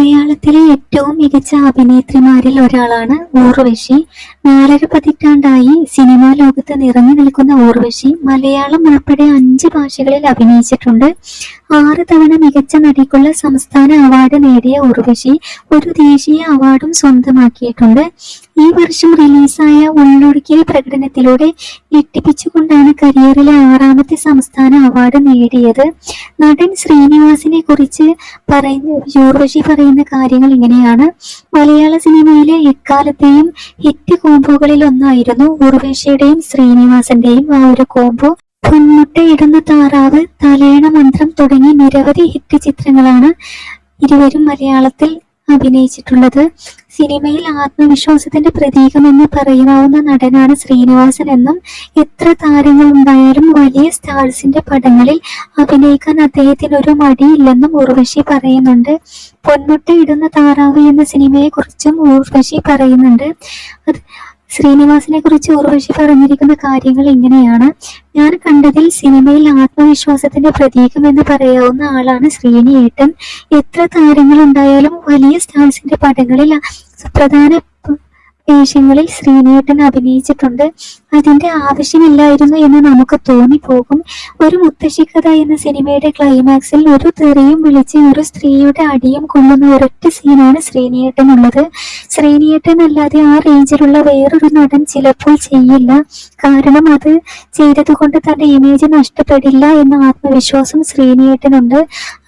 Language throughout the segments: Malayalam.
മലയാളത്തിലെ ഏറ്റവും മികച്ച അഭിനേത്രിമാരിൽ ഒരാളാണ് ഊർവശി. നാലര പതിറ്റാണ്ടായി സിനിമാ ലോകത്ത് നിറഞ്ഞു നിൽക്കുന്ന ഊർവശി മലയാളം ഉൾപ്പെടെ അഞ്ച് ഭാഷകളിൽ അഭിനയിച്ചിട്ടുണ്ട്. ആറ് തവണ മികച്ച നടിക്കുള്ള സംസ്ഥാന അവാർഡ് നേടിയ ഊർവശി ഒരു ദേശീയ അവാർഡും സ്വന്തമാക്കിയിട്ടുണ്ട്. ഈ വർഷം റിലീസായ ഉള്ളൊടുക്കിയ പ്രകടനത്തിലൂടെ ഞെട്ടിപ്പിച്ചുകൊണ്ടാണ് കരിയറിലെ ആറാമത്തെ സംസ്ഥാന അവാർഡ് നേടിയത്. നടൻ ശ്രീനിവാസിനെ കുറിച്ച് പറയുന്ന ഊർവശി പറയുന്ന കാര്യങ്ങൾ ഇങ്ങനെയാണ്. മലയാള സിനിമയിലെ എക്കാലത്തെയും ഹിറ്റ് കോംബോകളിൽ ഒന്നായിരുന്നു ഉർവശിയുടെയും ശ്രീനിവാസന്റെയും ആ ഒരു കോംബോ. പൊന്മുട്ടയിടുന്ന താറാവ് തലേണ മന്ത്രം തുടങ്ങി നിരവധി ഹിറ്റ് ചിത്രങ്ങളാണ് ഇരുവരും മലയാളത്തിൽ അഭിനയിച്ചിട്ടുള്ളത്. സിനിമയിൽ ആത്മവിശ്വാസത്തിന്റെ പ്രതീകം എന്ന് പറയാവുന്ന നടനാണ് ശ്രീനിവാസൻ എന്നും എത്ര താരങ്ങൾ ഉണ്ടായാലും വലിയ സ്റ്റാർസിന്റെ പടങ്ങളിൽ അഭിനയിക്കാൻ അദ്ദേഹത്തിന് ഒരു മടിയില്ലെന്നും ഉർവശി പറയുന്നുണ്ട്. പൊന്മുട്ട ഇടുന്ന താറാവ് എന്ന സിനിമയെ കുറിച്ചും ഉർവശി പറയുന്നുണ്ട്. അത് ശ്രീനിവാസിനെ കുറിച്ച് ഉർവശി പറഞ്ഞിരിക്കുന്ന കാര്യങ്ങൾ ഇങ്ങനെയാണ്. ഞാൻ കണ്ടതിൽ സിനിമയിൽ ആത്മവിശ്വാസത്തിന്റെ പ്രതീകം എന്ന് പറയാവുന്ന ആളാണ് ശ്രീനിയേട്ടൻ. എത്ര താരങ്ങൾ ഉണ്ടായാലും വലിയ സ്റ്റാർസിന്റെ പടങ്ങളിൽ സുപ്രധാന വേഷങ്ങളിൽ ശ്രീനേട്ടൻ അഭിനയിച്ചിട്ടുണ്ട്. അതിന്റെ ആവശ്യമില്ലായിരുന്നു എന്ന് നമുക്ക് തോന്നിപ്പോകും. ഒരു മുത്തശ്ശിക്കഥ എന്ന സിനിമയുടെ ക്ലൈമാക്സിൽ ഒരു തെറിയും വിളിച്ച് ഒരു സ്ത്രീയുടെ അടിയും കൊള്ളുന്ന ഒരൊറ്റ സീനാണ് ശ്രീനേട്ടൻ ഉള്ളത് ശ്രീനേട്ടൻ അല്ലാതെ ആ റേഞ്ചിലുള്ള വേറൊരു നടൻ ചിലപ്പോൾ ചെയ്യില്ല. കാരണം അത് ചെയ്തതുകൊണ്ട് തന്റെ ഇമേജ് നഷ്ടപ്പെടില്ല എന്ന ആത്മവിശ്വാസം ശ്രീനേട്ടനുണ്ട്.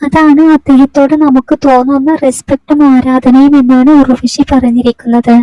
അതാണ് അദ്ദേഹത്തോട് നമുക്ക് തോന്നുന്ന റെസ്പെക്റ്റും ആരാധനയും എന്നാണ് ഉർവശി പറഞ്ഞിരിക്കുന്നത്.